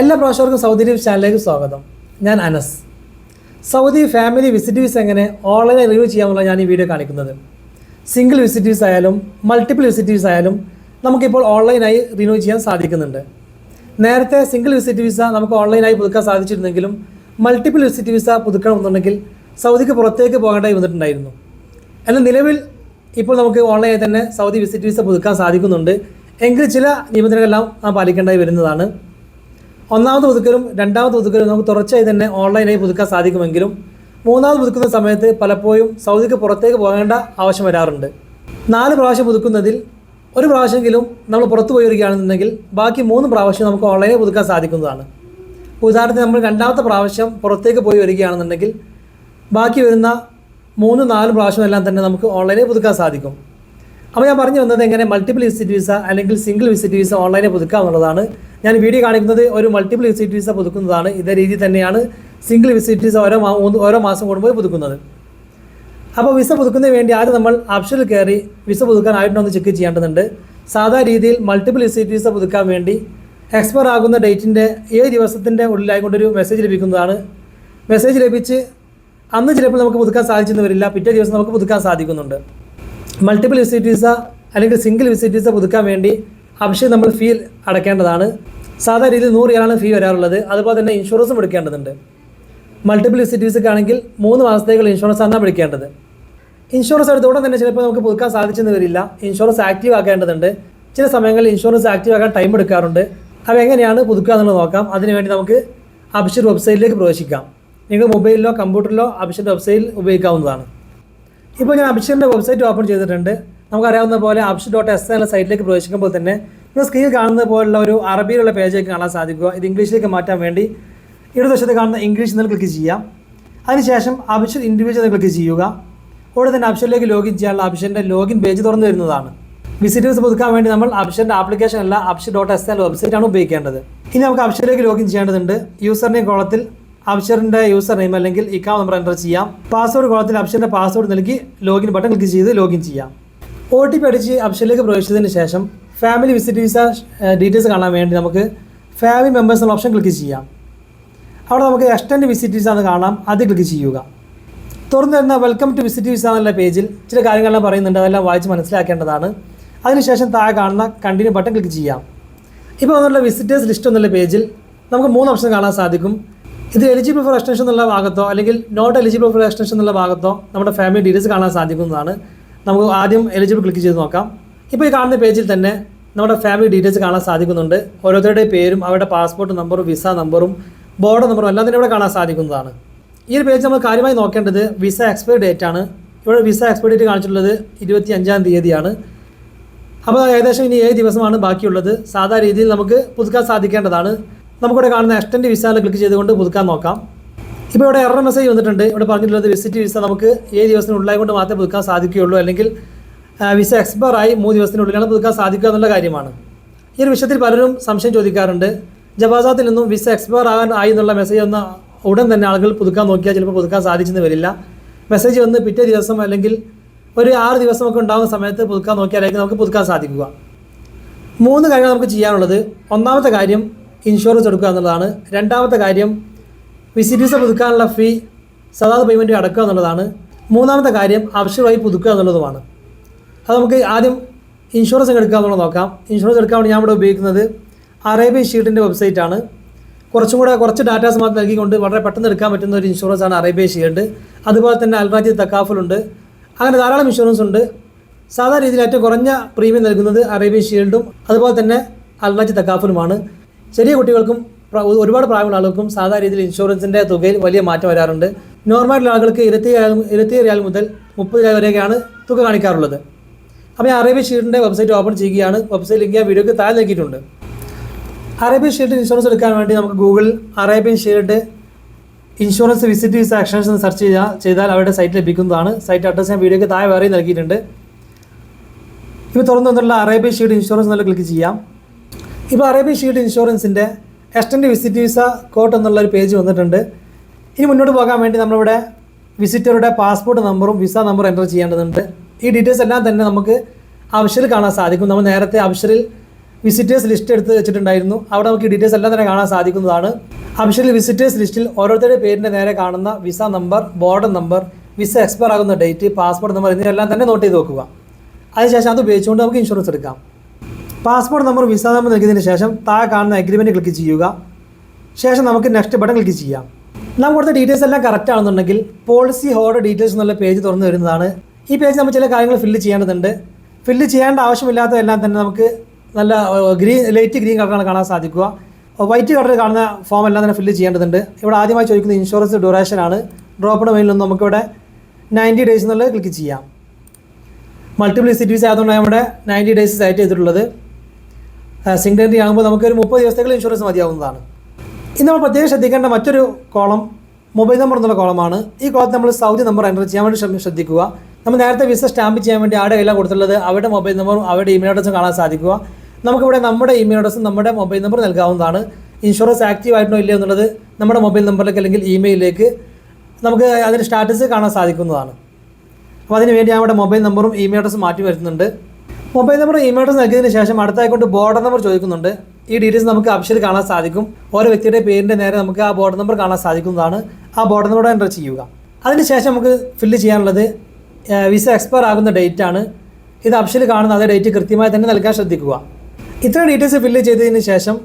എല്ലാ പ്രേക്ഷകർക്കും Saudi news ചാനലിലേക്ക് സ്വാഗതം. ഞാൻ Anas. Saudi family visit visa എങ്ങനെ ഓൺലൈനായി റിവ്യൂ ചെയ്യാമെന്നുള്ള ഞാൻ ഈ വീഡിയോ കാണിക്കുന്നത്. സിംഗിൾ വിസിറ്റ് വിസ ആയാലും മൾട്ടിപ്പിൾ വിസിറ്റ് വിസ ആയാലും നമുക്കിപ്പോൾ ഓൺലൈനായി റിന്യൂ ചെയ്യാൻ സാധിക്കുന്നുണ്ട്. നേരത്തെ സിംഗിൾ വിസിറ്റ് വിസ നമുക്ക് ഓൺലൈനായി പുതുക്കാൻ സാധിച്ചിരുന്നെങ്കിലും മൾട്ടിപ്പിൾ വിസിറ്റ് വിസ പുതുക്കണമെന്നുണ്ടെങ്കിൽ സൗദിക്ക് പുറത്തേക്ക് പോകേണ്ടി വന്നിട്ടുണ്ടായിരുന്നു. എന്നാൽ നിലവിൽ ഇപ്പോൾ നമുക്ക് ഓൺലൈനായി തന്നെ സൗദി വിസിറ്റ് വിസ പുതുക്കാൻ സാധിക്കുന്നുണ്ട്. എങ്കിൽ ചില നിബന്ധനകളെല്ലാം നാം പാലിക്കേണ്ടതായി വരുന്നതാണ്. ഒന്നാമത് പുതുക്കലും രണ്ടാമത് പുതുക്കലും നമുക്ക് തുടർച്ചയായി തന്നെ ഓൺലൈനായി പുതുക്കാൻ സാധിക്കുമെങ്കിലും മൂന്നാമത് പുതുക്കുന്ന സമയത്ത് പലപ്പോഴും സൗദിക്ക് പുറത്തേക്ക് പോകേണ്ട ആവശ്യം വരാറുണ്ട്. നാല് പ്രാവശ്യം പുതുക്കുന്നതിൽ ഒരു പ്രാവശ്യമെങ്കിലും നമ്മൾ പുറത്തു പോയി വരികയാണെന്നുണ്ടെങ്കിൽ ബാക്കി മൂന്ന് പ്രാവശ്യം നമുക്ക് ഓൺലൈനിൽ പുതുക്കാൻ സാധിക്കുന്നതാണ്. ഉദാഹരണത്തിന് നമ്മൾ രണ്ടാമത്തെ പ്രാവശ്യം പുറത്തേക്ക് പോയി വരികയാണെന്നുണ്ടെങ്കിൽ ബാക്കി വരുന്ന മൂന്ന് നാല് പ്രാവശ്യം എല്ലാം തന്നെ നമുക്ക് ഓൺലൈനിൽ പുതുക്കാൻ സാധിക്കും. അപ്പോൾ ഞാൻ പറഞ്ഞു വന്നത് എങ്ങനെ മൾട്ടിപ്പിൾ വിസിറ്റ് വിസ അല്ലെങ്കിൽ സിംഗിൾ വിസിറ്റ് വിസ ഓൺലൈനിൽ പുതുക്കുക എന്നുള്ളതാണ് ഞാൻ വീഡിയോ കാണിക്കുന്നത് ഒരു മൾട്ടിപ്പിൾ വിസിറ്റ് വിസ പുതുക്കുന്നതാണ്. ഇതേ രീതി തന്നെയാണ് സിംഗിൾ വിസിറ്റ് വിസ ഓരോ ഓരോ മാസം കൂടുമ്പോൾ പുതുക്കുന്നത്. അപ്പോൾ വിസ പുതുക്കുന്നതിന് വേണ്ടി ആദ്യം നമ്മൾ ഓപ്ഷനിൽ കയറി വിസ പുതുക്കാനായിട്ടുണ്ടോ എന്ന് ചെക്ക് ചെയ്യേണ്ടതുണ്ട്. സാധാ രീതിയിൽ മൾട്ടിപ്പിൾ വിസിറ്റ് വിസ പുതുക്കാൻ വേണ്ടി എക്സ്പയർ ആകുന്ന ഡേറ്റിന്റെ ഏഴ് ദിവസത്തിന്റെ ഉള്ളിലായിക്കൊണ്ടൊരു മെസ്സേജ് ലഭിക്കുന്നതാണ്. മെസ്സേജ് ലഭിച്ച് അന്ന് ചിലപ്പോൾ നമുക്ക് പുതുക്കാൻ സാധിച്ചെന്ന് വരില്ല. പിറ്റേ ദിവസം നമുക്ക് പുതുക്കാൻ സാധിക്കുന്നുണ്ട്. മൾട്ടിപ്പിൾ വിസിറ്റ് വിസ അല്ലെങ്കിൽ സിംഗിൾ വിസിറ്റ് വിസ പുതുക്കാൻ വേണ്ടി ആവശ്യം നമ്മൾ ഫീ അടയ്ക്കേണ്ടതാണ്. സാധാരണ രീതിയിൽ നൂറ് റിയാലാണ് ഫീ വരാറുള്ളത്. അതുപോലെ തന്നെ ഇൻഷുറൻസും എടുക്കേണ്ടതുണ്ട്. മൾട്ടിപ്പിൾ സിറ്റീസൊക്കെ ആണെങ്കിൽ മൂന്ന് മാസത്തേക്കുള്ള ഇൻഷുറൻസ് ആണ് എടുക്കേണ്ടത് ഇൻഷുറൻസ് എടുത്ത തന്നെ ചിലപ്പോൾ നമുക്ക് പുതുക്കാൻ സാധിച്ചെന്ന് വരില്ല. ഇൻഷുറൻസ് ആക്റ്റീവ് ആക്കേണ്ടതുണ്ട്. ചില സമയങ്ങളിൽ ഇൻഷുറൻസ് ആക്റ്റീവ് ആക്കാൻ ടൈം എടുക്കാറുണ്ട്. അവ എങ്ങനെയാണ് പുതുക്കുക എന്നുള്ളത് നോക്കാം. അതിനുവേണ്ടി നമുക്ക് അഭിഷേക് വെബ്സൈറ്റിലേക്ക് പ്രവേശിക്കാം. നിങ്ങൾ മൊബൈലിലോ കമ്പ്യൂട്ടറിലോ അഭിഷേക് വെബ്സൈറ്റിൽ ഉപയോഗിക്കാവുന്നതാണ്. ഇപ്പോൾ ഞാൻ അഭിഷേകിന്റെ വെബ്സൈറ്റ് ഓപ്പൺ ചെയ്തിട്ടുണ്ട്. നമുക്കറിയാവുന്ന പോലെ അഭിഷ് ഡോട്ട് എസ് എന്ന സൈറ്റിലേക്ക് പ്രവേശിക്കുമ്പോൾ തന്നെ നിങ്ങൾ സ്ക്രീനിൽ കാണുന്നത് പോലുള്ള ഒരു അറബിയിലുള്ള പേജൊക്കെ കാണാൻ സാധിക്കുക. ഇത് ഇംഗ്ലീഷിലേക്ക് മാറ്റാൻ വേണ്ടി ഇടതുവശത്ത് കാണുന്ന ഇംഗ്ലീഷ് എന്ന് ക്ലിക്ക് ചെയ്യാം അതിനുശേഷം അപ്ഷർ ഇൻഡിവിജ്വൽ എന്ന് ക്ലിക്ക് ചെയ്യുക. ഉടനെ തന്നെ അഭിഷറിലേക്ക് ലോഗിൻ ചെയ്യാനുള്ള അപ്ഷന്റെ ലോഗിൻ പേജ് തുറന്നു വരുന്നതാണ് വിസിറ്റേഴ്സ് പുതുക്കാൻ വേണ്ടി നമ്മൾ അഭിഷറിന്റെ ആപ്ലിക്കേഷൻ അല്ല അപ്ഷർ ഡോട്ട് എസ് എൽ വെബ്സൈറ്റാണ് ഉപയോഗിക്കേണ്ടത്. ഇനി നമുക്ക് അഭിഷറിലേക്ക് ലോഗിൻ ചെയ്യേണ്ടതുണ്ട്. യൂസർ നെയിം കോളത്തിൽ അപ്ഷറിന്റെ യൂസർ നെയിം അല്ലെങ്കിൽ ഇക്കാം നമ്പർ എന്റർ ചെയ്യാം. പാസ്വേഡ് കോളത്തിൽ അപ്ഷറിന്റെ പാസ്വേഡ് നൽകി ലോഗിൻ ബട്ടൺ ക്ലിക്ക് ചെയ്ത് ലോഗിൻ ചെയ്യാം. ഒ ടി പി അടിച്ച് അഭിഷറിലേക്ക് പ്രവേശിച്ചതിന് ശേഷം ഫാമിലി വിസിറ്റ് വിസ ഡീറ്റെയിൽസ് കാണാൻ വേണ്ടി നമുക്ക് ഫാമിലി മെമ്പേഴ്സ് എന്ന ഓപ്ഷൻ ക്ലിക്ക് ചെയ്യാം. അവിടെ നമുക്ക് എക്സ്റ്റൻഡ് വിസിറ്റ് വിസ എന്ന് കാണാം. അത് ക്ലിക്ക് ചെയ്യുക. തുറന്നു വരുന്ന വെൽക്കം ടു വിസിറ്റ് വിസ എന്നുള്ള പേജിൽ ചില കാര്യങ്ങളെല്ലാം പറയുന്നുണ്ട്. അതെല്ലാം വായിച്ച് മനസ്സിലാക്കേണ്ടതാണ്. അതിനുശേഷം താഴെ കാണുന്ന കണ്ടിന്യൂ ബട്ടൺ ക്ലിക്ക് ചെയ്യാം. ഇപ്പോൾ വന്നുള്ള വിസിറ്റേഴ്സ് ലിസ്റ്റ് എന്നുള്ള പേജിൽ നമുക്ക് മൂന്ന് ഓപ്ഷൻ കാണാൻ സാധിക്കും. ഇത് എലിജിബിൾ ഫോർ എക്സ്റ്റൻഷൻ എന്നുള്ള ഭാഗത്തോ അല്ലെങ്കിൽ നോട്ട് എലിജിബിൾ ഫോർ എക്സ്റ്റൻഷൻ എന്നുള്ള ഭാഗത്തോ നമ്മുടെ ഫാമിലി ഡീറ്റെയിൽസ് കാണാൻ സാധിക്കുന്നതാണ്. നമുക്ക് ആദ്യം എലിജിബിൾ ക്ലിക്ക് ചെയ്ത് നോക്കാം. ഇപ്പോൾ ഈ കാണുന്ന പേജിൽ തന്നെ നമ്മുടെ ഫാമിലി ഡീറ്റെയിൽസ് കാണാൻ സാധിക്കുന്നുണ്ട്. ഓരോരുത്തരുടെ പേരും അവരുടെ പാസ്പോർട്ട് നമ്പറും വിസ നമ്പറും ബോർഡർ നമ്പറും എല്ലാം തന്നെ ഇവിടെ കാണാൻ സാധിക്കുന്നതാണ്. ഈ ഒരു പേജ് നമ്മൾ കാര്യമായി നോക്കേണ്ടത് വിസ എക്സ്പയർ ഡേറ്റ് ആണ്. ഇവിടെ വിസ എക്സ്പയർ ഡേറ്റ് കാണിച്ചിട്ടുള്ളത് ഇരുപത്തി അഞ്ചാം തീയതിയാണ്. അപ്പോൾ ഏകദേശം ഇനി ഏഴ് ദിവസമാണ് ബാക്കിയുള്ളത്. സാധാരണ രീതിയിൽ നമുക്ക് പുതുക്കാൻ സാധിക്കേണ്ടതാണ്. നമുക്കിവിടെ കാണുന്ന എക്സ്റ്റൻഡ് വിസയിൽ ക്ലിക്ക് ചെയ്തുകൊണ്ട് പുതുക്കാൻ നോക്കാം. ഇപ്പോൾ ഇവിടെ എറർ മെസ്സേജ് വന്നിട്ടുണ്ട്. ഇവിടെ പറഞ്ഞിട്ടുള്ളത് വിസിറ്റ് വിസ നമുക്ക് ഏഴ് ദിവസത്തിനുള്ളിലായി കൊണ്ട് മാത്രമേ പുതുക്കാൻ സാധിക്കുകയുള്ളൂ. അല്ലെങ്കിൽ വിസ എക്സ്പയർ ആയി മൂന്ന് ദിവസത്തിനുള്ളിലാണ് പുതുക്കാൻ സാധിക്കുക എന്നുള്ള കാര്യമാണ്. ഈ ഒരു വിഷയത്തിൽ പലരും സംശയം ചോദിക്കാറുണ്ട്. ജവാസാത്തിൽ നിന്നും വിസ എക്സ്പയർ ആകാൻ ആയി എന്നുള്ള മെസ്സേജ് വന്ന ഉടൻ തന്നെ ആളുകൾ പുതുക്കാൻ നോക്കിയാൽ ചിലപ്പോൾ പുതുക്കാൻ സാധിച്ചെന്ന് വരില്ല. മെസ്സേജ് വന്ന് പിറ്റേ ദിവസം അല്ലെങ്കിൽ ഒരു ആറ് ദിവസമൊക്കെ ഉണ്ടാകുന്ന സമയത്ത് പുതുക്കാൻ നോക്കിയാലായിരിക്കും നമുക്ക് പുതുക്കാൻ സാധിക്കുക. മൂന്ന് കാര്യങ്ങൾ നമുക്ക് ചെയ്യാനുള്ളത്. ഒന്നാമത്തെ കാര്യം ഇൻഷുറൻസ് എടുക്കുക എന്നുള്ളതാണ്. രണ്ടാമത്തെ കാര്യം വിസിറ്റ് വിസ പുതുക്കാനുള്ള ഫീ സദാ പേയ്മെന്റ് അടക്കുക എന്നുള്ളതാണ്. മൂന്നാമത്തെ കാര്യം അവശ്യമായി പുതുക്കുക എന്നുള്ളതുമാണ്. അത് നമുക്ക് ആദ്യം ഇൻഷുറൻസ് എടുക്കുക എന്നുള്ളത് നോക്കാം. ഇൻഷുറൻസ് എടുക്കാൻ വേണ്ടി ഞാൻ ഇവിടെ ഉപയോഗിക്കുന്നത് അറേബ്യൻ ഷീൽഡിന്റെ വെബ്സൈറ്റാണ് കുറച്ചും കൂടെ കുറച്ച് ഡാറ്റാസ് മാത്രം നൽകിക്കൊണ്ട് വളരെ പെട്ടെന്ന് എടുക്കാൻ പറ്റുന്ന ഒരു ഇൻഷുറൻസ് ആണ് അറേബ്യൻ ഷീൽഡ് അതുപോലെ തന്നെ അൽറാജി തക്കാഫുലുണ്ട് അങ്ങനെ ധാരാളം ഇൻഷുറൻസ് ഉണ്ട്. സാധാരണ രീതിയിൽ ഏറ്റവും കുറഞ്ഞ പ്രീമിയം നൽകുന്നത് അറേബ്യൻ ഷീൽഡും അതുപോലെ തന്നെ അൽറാജി തക്കാഫലുമാണ് ചെറിയ കുട്ടികൾക്കും ഒരുപാട് പ്രായമുള്ള ആളുകൾക്കും സാധാരണ രീതിയിൽ ഇൻഷുറൻസിന്റെ തുകയിൽ വലിയ മാറ്റം വരാറുണ്ട്. നോർമൽ ആളുകൾക്ക് ഇരുപത്തി ഇരുപത്തി മുതൽ മുപ്പത് റിയാൽ വരെയൊക്കെയാണ് തുക കാണിക്കാറുള്ളത്. അപ്പോൾ ഞാൻ അറേബ്യ ഷീൽഡിന്റെ വെബ്സൈറ്റ് ഓപ്പൺ ചെയ്യുകയാണ്. വെബ്സൈറ്റ് ലിങ്ക് ഞാൻ വീഡിയോക്ക് താഴെ നൽകിയിട്ടുണ്ട്. അറേബ്യൻ ഷീൽഡ് ഇൻഷുറൻസ് എടുക്കാൻ വേണ്ടി നമുക്ക് Google Arabian Shield insurance visit visa actions എന്ന് സെർച്ച് ചെയ്താൽ ചെയ്താൽ അവരുടെ സൈറ്റ് ലഭിക്കുന്നതാണ്. സൈറ്റ് അഡ്രസ്സ് ഞാൻ വീഡിയോക്ക് താഴെ വേറെ നൽകിയിട്ടുണ്ട്. ഇപ്പോൾ തുറന്നു വന്നിട്ടുള്ള അറേബ്യൻ ഷീൽഡ് ഇൻഷുറൻസ് എന്നുള്ള ക്ലിക്ക് ചെയ്യാം. ഇപ്പോൾ അറേബ്യൻ ഷീൽഡ് ഇൻഷുറൻസിന്റെ എക്സ്റ്റൻഡ് വിസിറ്റ് വിസ കോട്ട് എന്നുള്ള ഒരു പേജ് വന്നിട്ടുണ്ട്. ഇനി മുന്നോട്ട് പോകാൻ വേണ്ടി നമ്മളിവിടെ വിസിറ്ററുടെ പാസ്പോർട്ട് നമ്പറും വിസ നമ്പറും എന്റർ ചെയ്യേണ്ടതുണ്ട്. ഈ ഡീറ്റെയിൽസ് എല്ലാം തന്നെ നമുക്ക് അവശ്യറിൽ കാണാൻ സാധിക്കും. നമ്മൾ നേരത്തെ അവശ്യറിൽ വിസിറ്റേഴ്സ് ലിസ്റ്റ് എടുത്ത് വെച്ചിട്ടുണ്ടായിരുന്നു. അവിടെ നമുക്ക് ഈ ഡീറ്റെയിൽസ് എല്ലാം തന്നെ കാണാൻ സാധിക്കുന്നതാണ്. അഫീഷ്യൽ വിസിറ്റേഴ്സ് ലിസ്റ്റിൽ ഓരോരുത്തരുടെ പേരിന്റെ നേരെ കാണുന്ന visa number border number visa expire ആകുന്ന ഡേറ്റ് പാസ്പോർട്ട് നമ്പർ എന്നിവയെല്ലാം തന്നെ നോട്ട് ചെയ്ത് വെക്കുക. അതിനുശേഷം അത് ഉപയോഗിച്ചുകൊണ്ട് നമുക്ക് ഇൻഷുറൻസ് എടുക്കാം. പാസ്പോർട്ട് നമ്പർ വിസ നമ്പർ നൽകിയതിന് ശേഷം താഴെ കാണുന്ന അഗ്രിമെന്റ് ക്ലിക്ക് ചെയ്യുക. ശേഷം നമുക്ക് നെക്സ്റ്റ് ബട്ടൺ ക്ലിക്ക് ചെയ്യാം. നമ്മൾ കൊടുത്ത ഡീറ്റെയിൽസ് എല്ലാം കറക്റ്റ് ആണെന്നുണ്ടെങ്കിൽ പോളിസി ഹോൾഡർ ഡീറ്റെയിൽസ് എന്നുള്ള പേജ് തുറന്നു വരുന്നതാണ്. ഈ പേജ് നമ്മൾ ചില കാര്യങ്ങൾ ഫില്ല് ചെയ്യേണ്ടതുണ്ട്. ഫില്ല് ചെയ്യേണ്ട ആവശ്യമില്ലാത്തതെല്ലാം തന്നെ നമുക്ക് നല്ല ഗ്രീൻ ലൈറ്റ് ഗ്രീൻ കളറാണ് കാണാൻ സാധിക്കുക. വൈറ്റ് കളറിൽ കാണുന്ന ഫോം എല്ലാം തന്നെ ഫില്ല് ചെയ്യേണ്ടതുണ്ട്. ഇവിടെ ആദ്യമായി ചോദിക്കുന്ന ഇൻഷുറൻസ് ഡ്രോപ്പിന് മേലിൽ നിന്ന് നമുക്കിവിടെ നയന്റി ഡേയ്സ് എന്നുള്ളത് ക്ലിക്ക് ചെയ്യാം. മൾട്ടിപ്പിൾ സിറ്റീസ് ആയതുകൊണ്ട് നമ്മുടെ നയന്റി ഡേയ്സ് സെറ്റ് ചെയ്തിട്ടുള്ളത്. എൻട്രി ആകുമ്പോൾ നമുക്കൊരു മുപ്പത് ദിവസത്തേക്കുള്ള ഇൻഷുറൻസ് മതിയാവുന്നതാണ്. ഇനി നമ്മൾ പ്രത്യേകം ശ്രദ്ധിക്കേണ്ട മറ്റൊരു കോളം മൊബൈൽ നമ്പർ എന്നുള്ള കോളമാണ്. ഈ കോളത്തിൽ നമ്മൾ സൗദി നമ്പർ എന്റർ ചെയ്യാൻ വേണ്ടി ശ്രദ്ധിക്കുക. നമ്മൾ നേരത്തെ വിസ സ്റ്റാമ്പ് ചെയ്യാൻ വേണ്ടി ആടെ എല്ലാം കൊടുത്തിട്ടുള്ളത് അവരുടെ മൊബൈൽ നമ്പറും അവരുടെ ഇമെയിൽ അഡ്രസ്സും കാണാൻ സാധിക്കുക. നമുക്കിവിടെ നമ്മുടെ ഇമെയിൽ അഡ്രസ്സും നമ്മുടെ മൊബൈൽ നമ്പർ നൽകാവുന്നതാണ്. ഇൻഷുറൻസ് ആക്റ്റീവ് ആയിട്ടോ ഇല്ലയോ എന്നുള്ളത് നമ്മുടെ മൊബൈൽ നമ്പറിലേക്ക് അല്ലെങ്കിൽ ഇമെയിലിലേക്ക് നമുക്ക് അതിന്റെ സ്റ്റാറ്റസ് കാണാൻ സാധിക്കുന്നതാണ്. അപ്പോൾ അതിന് വേണ്ടി ഞാൻ ഇവിടെ മൊബൈൽ നമ്പറും ഇമെയിൽ അഡ്രസ്സും മാറ്റി വരുത്തുന്നുണ്ട്. മൊബൈൽ നമ്പർ ഇമെയിൽ അഡ്രസ് നൽകിയതിന് ശേഷം അടുത്തായിക്കൊണ്ട് ബോർഡർ നമ്പർ ചോദിക്കുന്നുണ്ട്. ഈ ഡീറ്റെയിൽസ് നമുക്ക് അപ്ഷയിൽ കാണാൻ സാധിക്കും. ഓരോ വ്യക്തിയുടെ പേരിന്റെ നേരെ നമുക്ക് ആ ബോർഡർ നമ്പർ കാണാൻ സാധിക്കുന്നതാണ്. ആ ബോർഡർ നമ്പർ എന്റർ ചെയ്യുക. അതിനുശേഷം നമുക്ക് ഫില്ല് ചെയ്യാനുള്ളത് വിസ എക്സ്പയർ ആകുന്ന ഡേറ്റ് ആണ്. ഇത് അപ്ഷയിൽ കാണുന്ന അതേ ഡേറ്റ് കൃത്യമായി തന്നെ നൽകാൻ ശ്രദ്ധിക്കുക. ഇത്ര ഡീറ്റെയിൽസ് ഫില്ല് ചെയ്തതിന് ശേഷം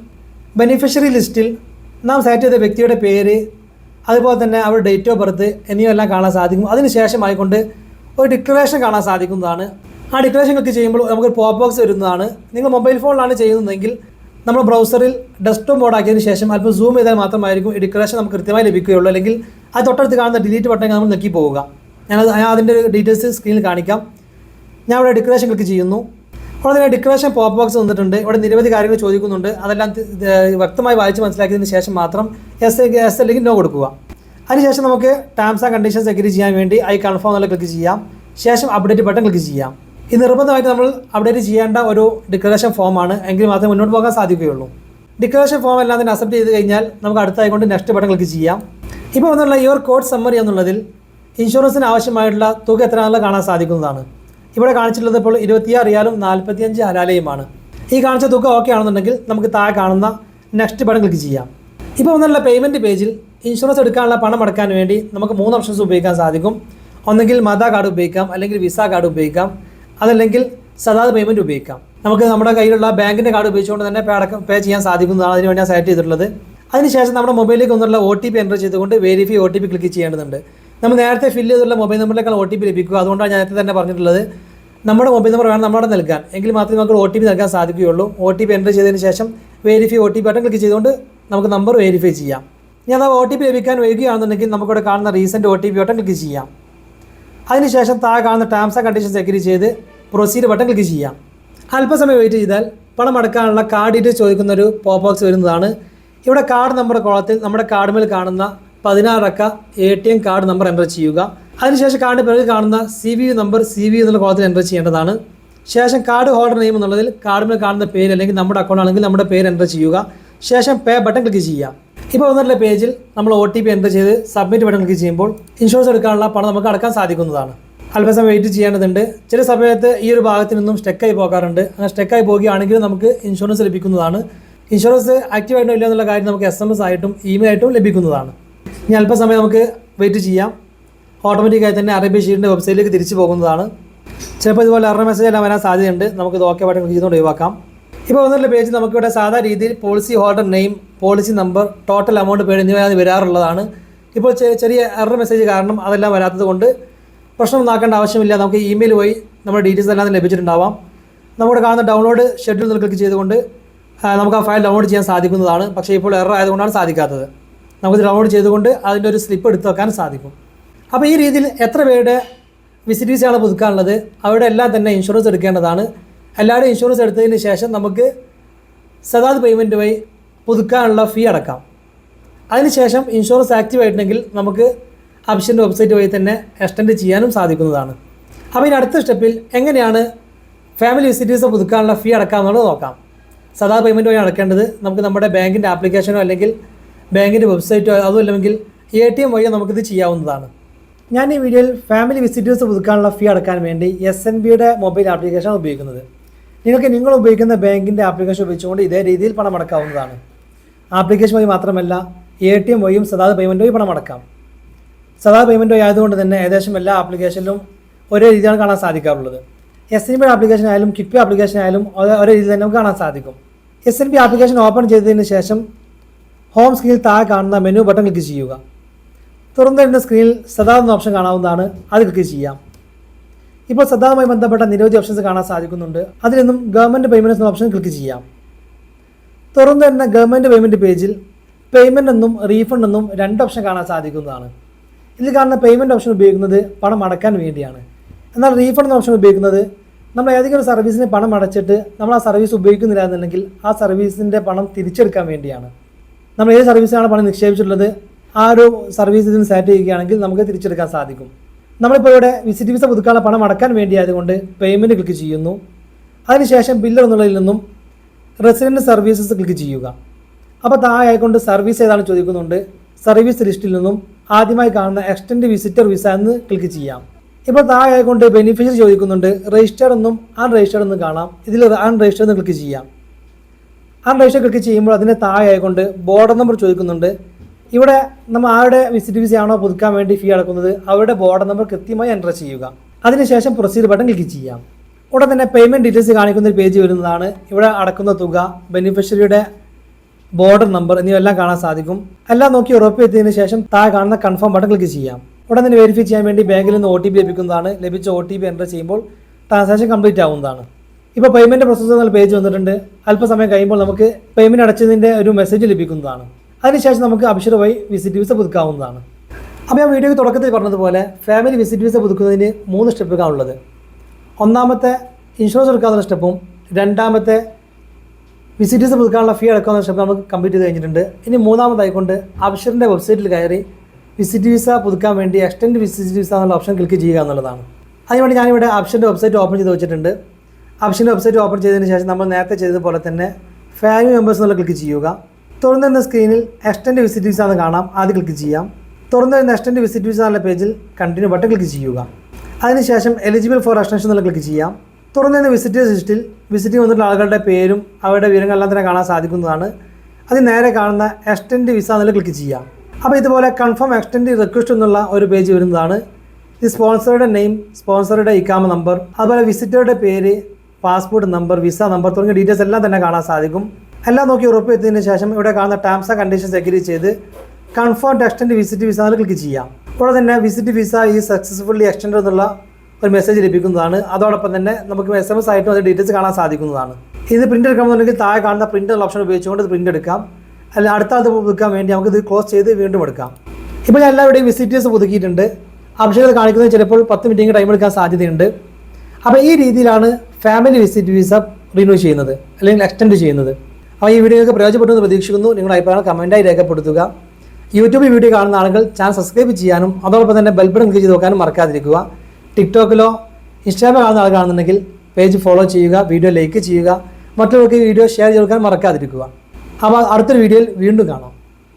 ബെനിഫിഷ്യറി ലിസ്റ്റിൽ നാം സെലക്ട് ചെയ്ത വ്യക്തിയുടെ പേര് അതുപോലെ തന്നെ അവരുടെ ഡേറ്റ് ഓഫ് ബർത്ത് എന്നിവയെല്ലാം കാണാൻ സാധിക്കും. അതിനുശേഷം ആയിക്കൊണ്ട് ഒരു ഡിക്ലറേഷൻ കാണാൻ സാധിക്കുന്നതാണ്. ആ ഡിക്ലറേഷൻ ക്ലിക്ക് ചെയ്യുമ്പോൾ നമുക്ക് പോപ്പ് ബോക്സ് വരുന്നതാണ്. നിങ്ങൾ മൊബൈൽ ഫോണിലാണ് ചെയ്യുന്നതെങ്കിൽ നമ്മൾ ബ്രൗസറിൽ ഡെസ്ക്ടോപ്പ് മോഡ് ആക്കിയതിന് ശേഷം അല്പം സൂം ചെയ്താൽ മാത്രമായിരിക്കും ഈ ഡിക്ലറേഷൻ നമുക്ക് കൃത്യമായി ലഭിക്കുകയുള്ളൂ. അല്ലെങ്കിൽ അത് തൊട്ടടുത്ത് കാണുന്ന ഡിലീറ്റ് ബട്ടൺ നമ്മൾ നെക്കി പോവുക. ഞാനത് ഞാൻ അതിന്റെ ഡീറ്റെയിൽസ് സ്ക്രീനിൽ കാണിക്കാം. ഞാൻ ഇവിടെ ഡിക്ലറേഷൻ ക്ലിക്ക് ചെയ്യുന്നു. അപ്പോൾ തന്നെ ഡിക്ലറേഷൻ പോപ്പ് ബോക്സ് വന്നിട്ടുണ്ട്. ഇവിടെ നിരവധി കാര്യങ്ങൾ ചോദിക്കുന്നുണ്ട്. അതെല്ലാം വ്യക്തമായി വായിച്ച് മനസ്സിലാക്കിയതിന് ശേഷം മാത്രം എസ് എസ് അല്ലെങ്കിൽ നോ കൊടുക്കുക. അതിനുശേഷം നമുക്ക് ടേംസ് ആൻഡ് കണ്ടീഷൻസ് എഗ്രി ചെയ്യാൻ വേണ്ടി ഐ കൺഫേം എന്നുള്ള ക്ലിക്ക് ചെയ്യാം. ശേഷം അപ്ഡേറ്റ് ബട്ടൺ ക്ലിക്ക് ചെയ്യാം. ഇത് നിർബന്ധമായിട്ട് നമ്മൾ അപ്ഡേറ്റ് ചെയ്യേണ്ട ഒരു ഡിക്ലറേഷൻ ഫോമാണ് എങ്കിൽ മാത്രമേ മുന്നോട്ട് പോകാൻ സാധിക്കുകയുള്ളൂ. ഡിക്ലറേഷൻ ഫോം എല്ലാം തന്നെ അക്സെപ്റ്റ് ചെയ്ത് കഴിഞ്ഞാൽ നമുക്ക് അടുത്തായിക്കൊണ്ട് നെക്സ്റ്റ് ബട്ടൺ ക്ലിക്ക് ചെയ്യാം. ഇപ്പോൾ വന്നുള്ള യുവർ കോഡ് സമ്മറി എന്നുള്ളതിൽ ഇൻഷുറൻസിന് ആവശ്യമായിട്ടുള്ള തുക എത്രയാണെന്ന് കാണാൻ സാധിക്കുന്നതാണ്. ഇവിടെ കാണിച്ചിട്ടുള്ളത് ഇപ്പോൾ ഇരുപത്തിയാറ് റിയാലും നാൽപ്പത്തിയഞ്ച് ഹലാലയുമാണ്. ഈ കാണിച്ച തുക ഓക്കെ ആണെന്നുണ്ടെങ്കിൽ നമുക്ക് താഴെ കാണുന്ന നെക്സ്റ്റ് ബട്ടൺ ക്ലിക്ക് ചെയ്യാം. ഇപ്പോൾ വന്നുള്ള പേയ്മെന്റ് പേജിൽ ഇൻഷുറൻസ് എടുക്കാനുള്ള പണം അടക്കാൻ വേണ്ടി നമുക്ക് മൂന്ന് ഓപ്ഷൻസ് ഉപയോഗിക്കാൻ സാധിക്കും. ഒന്നെങ്കിൽ മത കാർഡ് ഉപയോഗിക്കാം അല്ലെങ്കിൽ വിസ കാർഡ് ഉപയോഗിക്കാം. അതല്ലെങ്കിൽ സദാത് പേയ്മെന്റ് ഉപയോഗിക്കാം. നമുക്ക് നമ്മുടെ കയ്യിലുള്ള ബാങ്കിന്റെ കാർഡ് ഉപയോഗിച്ചുകൊണ്ട് തന്നെ പേ അടക്കം പേ ചെയ്യാൻ സാധിക്കുന്നതാണ് അതിന് വേണ്ടി സെലക്ട് ചെയ്തിട്ടുള്ളത്. അതിനുശേഷം നമ്മുടെ മൊബൈലിലേക്ക് ഒന്നുള്ള ഒ ടി പി എന്റർ ചെയ്തുകൊണ്ട് verify O T P click ചെയ്യേണ്ടതുണ്ട്. നമ്മൾ നേരത്തെ ഫില്ല് ചെയ്തുള്ള മൊബൈൽ നമ്പറിലേക്കാണ് ഒ ടി പി ലഭിക്കുക. അതുകൊണ്ടാണ് ഞാൻ നേരത്തെ തന്നെ പറഞ്ഞിട്ടുള്ളത്. നമ്മുടെ മൊബൈൽ നമ്പർ വേണം നമ്മുടെ നൽകാൻ. എങ്കിൽ മാത്രമേ നമുക്ക് ഒ ടി പി നൽകാൻ സാധിക്കുകയുള്ളൂ. ഒ ടി പി എന്റർ ചെയ്തതിന് ശേഷം verify O T P button click ചെയ്തുകൊണ്ട് നമുക്ക് നമ്പർ വെരിഫൈ ചെയ്യാം. ഞാൻ ആ ഒ ടി പി ലഭിക്കാൻ വൈകുകയാണെന്നുണ്ടെങ്കിൽ നമുക്കിവിടെ കാണുന്ന resend O T P click ചെയ്യാം. അതിനുശേഷം താഴെ കാണുന്ന ടേംസ് ആൻഡ് കണ്ടീഷൻസ് എഗ്രി ചെയ്ത് പ്രൊസീഡ് ബട്ടൺ ക്ലിക്ക് ചെയ്യാം. അല്പസമയം വെയിറ്റ് ചെയ്താൽ പണം അടക്കാനുള്ള കാർഡ് ഡീറ്റെയിൽസ് ചോദിക്കുന്ന ഒരു പോപ്പ് ബോക്സ് വരുന്നതാണ്. ഇവിടെ കാർഡ് നമ്പർ കോളത്തിൽ നമ്മുടെ കാർഡ് മേൽ കാണുന്ന പതിനാറക്ക A T M card number enter ചെയ്യുക. അതിനുശേഷം കാർഡിന് പിറകിൽ കാണുന്ന C V number C V എന്നുള്ള കോളത്തിൽ എന്റർ ചെയ്യേണ്ടതാണ്. ശേഷം കാർഡ് ഹോൾഡർ നെയിം എന്നുള്ളതിൽ കാർഡ് മേൽ കാണുന്ന പേര് അല്ലെങ്കിൽ നമ്മുടെ അക്കൗണ്ട് ആണെങ്കിൽ നമ്മുടെ പേര് എന്റർ ചെയ്യുക. ശേഷം പേ ബട്ടൺ ക്ലിക്ക് ചെയ്യുക ഇപ്പോൾ വന്നിട്ടുള്ള പേജിൽ നമ്മൾ ഒ ടി പി എന്റർ ചെയ്ത് സബ്മിറ്റ് ബട്ടൺ ക്ലിക്ക് ചെയ്യുമ്പോൾ ഇൻഷുറൻസ് എടുക്കാനുള്ള പണം നമുക്ക് അടക്കാൻ സാധിക്കുന്നതാണ്. അല്പസമയം വെയിറ്റ് ചെയ്യേണ്ടതുണ്ട്. ചില സമയത്ത് ഈ ഒരു ഭാഗത്ത് നിന്നും സ്റ്റെക്കായി പോകാറുണ്ട്. അങ്ങനെ സ്റ്റെക്കായി പോകുകയാണെങ്കിലും നമുക്ക് ഇൻഷുറൻസ് ലഭിക്കുന്നതാണ്. ഇൻഷുറൻസ് ആക്റ്റീവ് ആയിട്ടോ ഇല്ല എന്നുള്ള കാര്യം നമുക്ക് എസ് എം എസ് ആയിട്ടും ഇമെയിൽ ആയിട്ടും ലഭിക്കുന്നതാണ്. ഇനി അല്പസമയം നമുക്ക് വെയിറ്റ് ചെയ്യാം. ഓട്ടോമാറ്റിക്കായി തന്നെ അറേബ്യ ഷീറ്റിന്റെ വെബ്സൈറ്റിലേക്ക് തിരിച്ചു പോകുന്നതാണ്. ചിലപ്പോൾ ഇതുപോലെ എറർ മെസ്സേജ് എല്ലാം വരാൻ സാധ്യതയുണ്ട്. നമുക്ക് നമുക്കിത് ഓക്കെ ബട്ടൺ ക്ലിക്ക് ചെയ്തുകൊണ്ട് ഒഴിവാക്കാം. ഇപ്പോൾ വന്നിട്ടുള്ള പേജ് നമുക്കിവിടെ സാധാ രീതിയിൽ policy holder name policy number total amount പേര് എന്നിവയാണ് വരാറുള്ളതാണ്. ഇപ്പോൾ ചെറിയ എറർ മെസ്സേജ് കാരണം അതെല്ലാം വരാത്തത് കൊണ്ട് പ്രശ്നം നോക്കേണ്ട ആവശ്യമില്ല. നമുക്ക് ഇമെയിൽ പോയി നമ്മുടെ ഡീറ്റെയിൽസ് എല്ലാം ലഭിച്ചിട്ടുണ്ടാവാം. നമ്മുടെ കാണുന്ന ഡൗൺലോഡ് ഷെഡ്യൂൾ ക്ലിക്ക് ചെയ്തുകൊണ്ട് നമുക്ക് ആ ഫയൽ ഡൗൺലോഡ് ചെയ്യാൻ സാധിക്കുന്നതാണ്. പക്ഷേ ഇപ്പോൾ എറർ ആയതുകൊണ്ടാണ് സാധിക്കാത്തത്. നമുക്ക് ഡൗൺലോഡ് ചെയ്തുകൊണ്ട് അതിന്റെ ഒരു സ്ലിപ്പ് എടുത്ത് വെക്കാൻ സാധിക്കും. അപ്പോൾ ഈ രീതിയിൽ എത്ര പേരുടെ വിസിറ്റീസാണ് പുതുക്കാനുള്ളത്? അവരുടെ എല്ലാം തന്നെ ഇൻഷുറൻസ് എടുക്കേണ്ടതാണ്. എല്ലാവരും ഇൻഷുറൻസ് എടുത്തതിന് ശേഷം നമുക്ക് സദാത് പേയ്മെന്റ് വഴി പുതുക്കാനുള്ള ഫീ അടക്കാം. അതിനുശേഷം ഇൻഷുറൻസ് ആക്റ്റീവ് ആയിട്ടുണ്ടെങ്കിൽ നമുക്ക് അപ്ഷന്റെ വെബ്സൈറ്റ് വഴി തന്നെ എക്സ്റ്റെൻഡ് ചെയ്യാനും സാധിക്കുന്നതാണ്. അപ്പോൾ ഇനി അടുത്ത സ്റ്റെപ്പിൽ എങ്ങനെയാണ് ഫാമിലി വിസിറ്റേഴ്സ് പുതുക്കാനുള്ള ഫീ അടക്കാമെന്നുള്ളത് നോക്കാം. സദാ പേയ്മെന്റ് വഴി അടക്കേണ്ടത് നമുക്ക് നമ്മുടെ ബാങ്കിന്റെ ആപ്ലിക്കേഷനോ അല്ലെങ്കിൽ ബാങ്കിന്റെ വെബ്സൈറ്റോ അതും അല്ലെങ്കിൽ എ ടി എം വഴിയോ നമുക്കിത് ചെയ്യാവുന്നതാണ്. ഞാൻ ഈ വീഡിയോയിൽ ഫാമിലി വിസിറ്റേഴ്സ് പുതുക്കാനുള്ള ഫീ അടക്കാൻ വേണ്ടി എസ് എൻ ബിയുടെ മൊബൈൽ ആപ്ലിക്കേഷനാണ് ഉപയോഗിക്കുന്നത്. നിങ്ങൾക്ക് നിങ്ങൾ ഉപയോഗിക്കുന്ന ബാങ്കിന്റെ ആപ്ലിക്കേഷൻ ഉപയോഗിച്ചുകൊണ്ട് ഇതേ രീതിയിൽ പണം അടക്കാവുന്നതാണ്. ആപ്ലിക്കേഷൻ വഴി മാത്രമല്ല എ ടി എം വഴിയും സദാ പേയ്മെന്റ് വഴി പണം അടക്കാം. സദാ പേയ്മെന്റ് വഴി ആയതുകൊണ്ട് തന്നെ ഏകദേശം എല്ലാ ആപ്ലിക്കേഷനിലും ഒരേ രീതിയാണ് കാണാൻ സാധിക്കാറുള്ളത്. എസ് എൻ ബി ആപ്ലിക്കേഷൻ ആയാലും കിപ്പി ആപ്ലിക്കേഷൻ ആയാലും ഒരേ രീതിയിൽ തന്നെ നമുക്ക് കാണാൻ സാധിക്കും. S N B application open ചെയ്തതിന് ശേഷം ഹോം സ്ക്രീനിൽ താഴെ കാണുന്ന മെനു ബട്ടൺ ക്ലിക്ക് ചെയ്യുക. തുറന്നു വരുന്ന സ്ക്രീനിൽ സദാ എന്ന ഓപ്ഷൻ കാണാവുന്നതാണ്. അത് ക്ലിക്ക് ചെയ്യാം ഇപ്പോൾ സദാവുമായി ബന്ധപ്പെട്ട നിരവധി ഓപ്ഷൻസ് കാണാൻ സാധിക്കുന്നുണ്ട്. അതിലൊന്നും ഗവൺമെന്റ് പേയ്മെന്റ്സ് എന്ന ഓപ്ഷൻ ക്ലിക്ക് ചെയ്യാം. തുറന്നു തന്ന ഗവൺമെന്റ് പേയ്മെന്റ് പേജിൽ പേയ്മെന്റ് എന്നും റീഫണ്ട് എന്നും രണ്ട് ഓപ്ഷൻ കാണാൻ സാധിക്കുന്നതാണ്. ഇതിൽ കാണുന്ന പേയ്മെന്റ് ഓപ്ഷൻ ഉപയോഗിക്കുന്നത് പണം അടക്കാൻ വേണ്ടിയാണ്. എന്നാൽ റീഫണ്ട് എന്ന ഓപ്ഷൻ ഉപയോഗിക്കുന്നത് നമ്മൾ ഏതെങ്കിലും ഒരു സർവീസിന് പണം അടച്ചിട്ട് നമ്മൾ ആ സർവീസ് ഉപയോഗിക്കുന്നില്ല എന്നുണ്ടെങ്കിൽ ആ സർവീസിന്റെ പണം തിരിച്ചെടുക്കാൻ വേണ്ടിയാണ്. നമ്മൾ ഏത് സർവീസിനാണ് പണം നിക്ഷേപിച്ചിട്ടുള്ളത്? ആ ഒരു സർവീസ് ഇതിന് സെറ്റ് ചെയ്യുകയാണെങ്കിൽ നമുക്ക് തിരിച്ചെടുക്കാൻ സാധിക്കും. നമ്മളിപ്പോൾ ഇവിടെ വിസിറ്റ് വിസ പുതുക്കാനുള്ള പണം അടക്കാൻ വേണ്ടി ആയതുകൊണ്ട് പേയ്മെന്റ് ക്ലിക്ക് ചെയ്യുന്നു. അതിനുശേഷം ബില്ലർ എന്നുള്ളതിൽ നിന്നും റെസിഡന്റ് സർവീസസ് ക്ലിക്ക് ചെയ്യുക. അപ്പോൾ താഴെ ആയിക്കൊണ്ട് സർവീസ് ഏതാണ് ചോദിക്കുന്നുണ്ട്? സർവീസ് ലിസ്റ്റിൽ നിന്നും ആദ്യമായി കാണുന്ന എക്സ്റ്റൻഡ് വിസിറ്റർ വിസ എന്ന് ക്ലിക്ക് ചെയ്യാം. ഇപ്പോൾ താഴെ ആയിക്കൊണ്ട് ബെനിഫിഷ്യറി ചോദിക്കുന്നുണ്ട് രജിസ്റ്റർ എന്നും അൺരജിസ്റ്റർഡ് എന്നും കാണാം. ഇതിൽ അൺരജിസ്റ്റർ എന്ന് ക്ലിക്ക് ചെയ്യാം. അൺരജിസ്റ്റർ ക്ലിക്ക് ചെയ്യുമ്പോൾ അതിന് താഴെ ആയിക്കൊണ്ട് ബോർഡർ നമ്പർ ചോദിക്കുന്നുണ്ട്. ഇവിടെ നമ്മൾ ആരുടെ വിസിറ്റ് വിസ ആണോ പുതുക്കാൻ വേണ്ടി ഫീ അടക്കുന്നത് അവരുടെ ബോർഡർ നമ്പർ കൃത്യമായി എന്റർ ചെയ്യുക. അതിനുശേഷം പ്രൊസീഡ് ബട്ടൺ ക്ലിക്ക് ചെയ്യാം ഉടൻ തന്നെ പേയ്മെന്റ് ഡീറ്റെയിൽസ് കാണിക്കുന്ന ഒരു പേജ് വരുന്നതാണ്. ഇവിടെ അടക്കുന്ന തുക ബെനിഫിഷ്യറിയുടെ ബോർഡർ നമ്പർ എന്നിവയെല്ലാം കാണാൻ സാധിക്കും. എല്ലാം നോക്കി ഉറപ്പുവരുത്തിയതിനു ശേഷം താഴെ കാണുന്ന കൺഫേം ബട്ടൺ ക്ലിക്ക് ചെയ്യാം ഉടൻ തന്നെ വെരിഫൈ ചെയ്യാൻ വേണ്ടി ബാങ്കിൽ നിന്ന് ഒ ടി പി ലഭിക്കുന്നതാണ്. ലഭിച്ച ഒ ടി പി എന്റർ ചെയ്യുമ്പോൾ ട്രാൻസാക്ഷൻ കംപ്ലീറ്റ് ആവുന്നതാണ്. ഇപ്പോൾ പേയ്മെന്റ് പ്രോസസ്സ് എന്നുള്ള പേജ് വന്നിട്ടുണ്ട്. അല്പസമയം കഴിയുമ്പോൾ നമുക്ക് പേയ്മെന്റ് അടച്ചതിന്റെ ഒരു മെസ്സേജ് ലഭിക്കുന്നതാണ്. അതിനുശേഷം നമുക്ക് അഭിഷേർ വഴി വിസിറ്റ് വിസ പുതുക്കാവുന്നതാണ്. അപ്പോൾ ഞാൻ വീഡിയോയ്ക്ക് തുടക്കത്തിൽ പറഞ്ഞതുപോലെ ഫാമിലി വിസിറ്റ് വിസ പുതുക്കുന്നതിന് മൂന്ന് സ്റ്റെപ്പുകളുള്ളത് ഒന്നാമത്തെ ഇൻഷുറൻസ് എടുക്കാവുന്ന സ്റ്റെപ്പും രണ്ടാമത്തെ വിസിറ്റ് വിസ പുതുക്കാനുള്ള ഫീ അടക്കാവുന്ന സ്റ്റെപ്പ് നമുക്ക് കംപ്ലീറ്റ് ചെയ്ത് കഴിഞ്ഞിട്ടുണ്ട്. ഇനി മൂന്നാമതായിക്കൊണ്ട് അഭിഷേറിന്റെ വെബ്സൈറ്റിൽ കയറി വിസിറ്റ് വിസ പുതുക്കാൻ വേണ്ടി എക്സ്റ്റൻഡ് വിസിറ്റ് വിസ എന്നുള്ള ഓപ്ഷൻ ക്ലിക്ക് ചെയ്യുക എന്നുള്ളതാണ്. അതിനുവേണ്ടി ഞാനിവിടെ അപ്ഷന്റെ വെബ്സൈറ്റ് ഓപ്പൺ ചെയ്ത് വെച്ചിട്ടുണ്ട്. അപ്ഷന്റെ വെബ്സൈറ്റ് ഓപ്പൺ ചെയ്തതിന് ശേഷം നമ്മൾ നേരത്തെ ചെയ്തതുപോലെ തന്നെ ഫാമിലി മെമ്പേഴ്സ് എന്നുള്ള ക്ലിക്ക് ചെയ്യുക. തുറന്നു വരുന്ന സ്ക്രീനിൽ എക്സ്റ്റൻഡ് വിസിറ്റ് വിസ എന്ന് കാണാം. ആദ്യം ക്ലിക്ക് ചെയ്യാം. തുറന്നു വരുന്ന എക്സ്റ്റൻഡ് വിസിറ്റ് വിസ എന്നുള്ള പേജിൽ കണ്ടിന്യൂ ബട്ടൺ ക്ലിക്ക് ചെയ്യുക. അതിനുശേഷം എലിജിബിൾ ഫോർ എക്സ്റ്റൻഷൻ എന്നുള്ള ക്ലിക്ക് ചെയ്യാം. തുറന്നുവരുന്ന വിസിറ്റേഴ്സ് ലിസ്റ്റിൽ വിസിറ്റിംഗ് വന്നിട്ടുള്ള ആളുകളുടെ പേരും അവരുടെ വിവരങ്ങളെല്ലാം തന്നെ കാണാൻ സാധിക്കുന്നതാണ്. അത് നേരെ കാണുന്ന എക്സ്റ്റൻഡ് വിസ എന്നുള്ള ക്ലിക്ക് ചെയ്യാം. അപ്പോൾ ഇതുപോലെ കൺഫേം എക്സ്റ്റൻഡ് റിക്വസ്റ്റ് എന്നുള്ള ഒരു പേജ് വരുന്നതാണ്. ഈ സ്പോൺസറുടെ നെയിം സ്പോൺസറുടെ ഇക്കാമ നമ്പർ അതുപോലെ വിസിറ്ററുടെ പേര് പാസ്പോർട്ട് നമ്പർ വിസ നമ്പർ തുടങ്ങിയ ഡീറ്റെയിൽസ് എല്ലാം തന്നെ കാണാൻ സാധിക്കും. എല്ലാം നോക്കി ഉറപ്പ് എത്തിയതിന് ശേഷം ഇവിടെ കാണുന്ന ടേംസ് ആൻഡ് കണ്ടീഷൻസ് എഗ്രി ചെയ്ത് കൺഫേം എക്സ്റ്റൻഡ് വിസിറ്റ് വിസ എന്ന് ക്ലിക്ക് ചെയ്യാം. ഇവിടെ തന്നെ വിസിറ്റ് വിസ ഈ സക്സസ്ഫുള്ളി എക്സ്റ്റൻഡ് എന്നുള്ള ഒരു മെസ്സേജ് ലഭിക്കുന്നതാണ്. അതോടൊപ്പം തന്നെ നമുക്ക് എസ് എം എസ് ആയിട്ടും അത് ഡീറ്റെയിൽസ് കാണാൻ സാധിക്കുന്നതാണ്. ഇത് പ്രിന്റ് എടുക്കണമെന്നുണ്ടെങ്കിൽ താഴെ കാണുന്ന പ്രിന്റ് ഓപ്ഷൻ ഉപയോഗിച്ചുകൊണ്ട് ഇത് എടുക്കാം. അല്ലെങ്കിൽ അടുത്ത ആൾക്ക് പുതുക്കാൻ വേണ്ടി നമുക്ക് ഇത് ക്ലോസ് ചെയ്ത് വീണ്ടും എടുക്കാം. ഇപ്പോൾ ഞാൻ എല്ലാവരുടെയും വിസിറ്റേഴ്സ് പുതുക്കിയിട്ടുണ്ട്. ഓപ്ഷനുകൾ കാണിക്കുന്നത് ചിലപ്പോൾ പത്ത് മിനിറ്റ് ടൈം എടുക്കാൻ സാധ്യതയുണ്ട്. അപ്പോൾ ഈ രീതിയിലാണ് ഫാമിലി വിസിറ്റ് വിസ റിന്യൂ ചെയ്യുന്നത് അല്ലെങ്കിൽ എക്സ്റ്റെൻഡ് ചെയ്യുന്നത്. അപ്പോൾ ഈ വീഡിയോ നിങ്ങൾക്ക് പ്രയോജനപ്പെട്ടു എന്ന് പ്രതീക്ഷിക്കുന്നു. നിങ്ങളുടെ അഭിപ്രായങ്ങൾ കമന്റായി രേഖപ്പെടുത്തുക. യൂട്യൂബിൽ വീഡിയോ കാണുന്ന ആളുകൾ ചാനൽ സബ്സ്ക്രൈബ് ചെയ്യാനും അതോടൊപ്പം തന്നെ ബെൽബട്ടൺ ക്ലിക്ക് ചെയ്ത് നോക്കാനും മറക്കാതിരിക്കുക. ടിക്ടോക്കിലോ ഇൻസ്റ്റാഗ്രാമിൽ കാണുന്ന ആൾ പേജ് ഫോളോ ചെയ്യുക വീഡിയോ ലൈക്ക് ചെയ്യുക. മറ്റുള്ളവർക്ക് വീഡിയോ ഷെയർ ചെയ്ത് കൊടുക്കാൻ മറക്കാതിരിക്കുക. അപ്പോൾ അടുത്തൊരു വീഡിയോയിൽ വീണ്ടും കാണാം.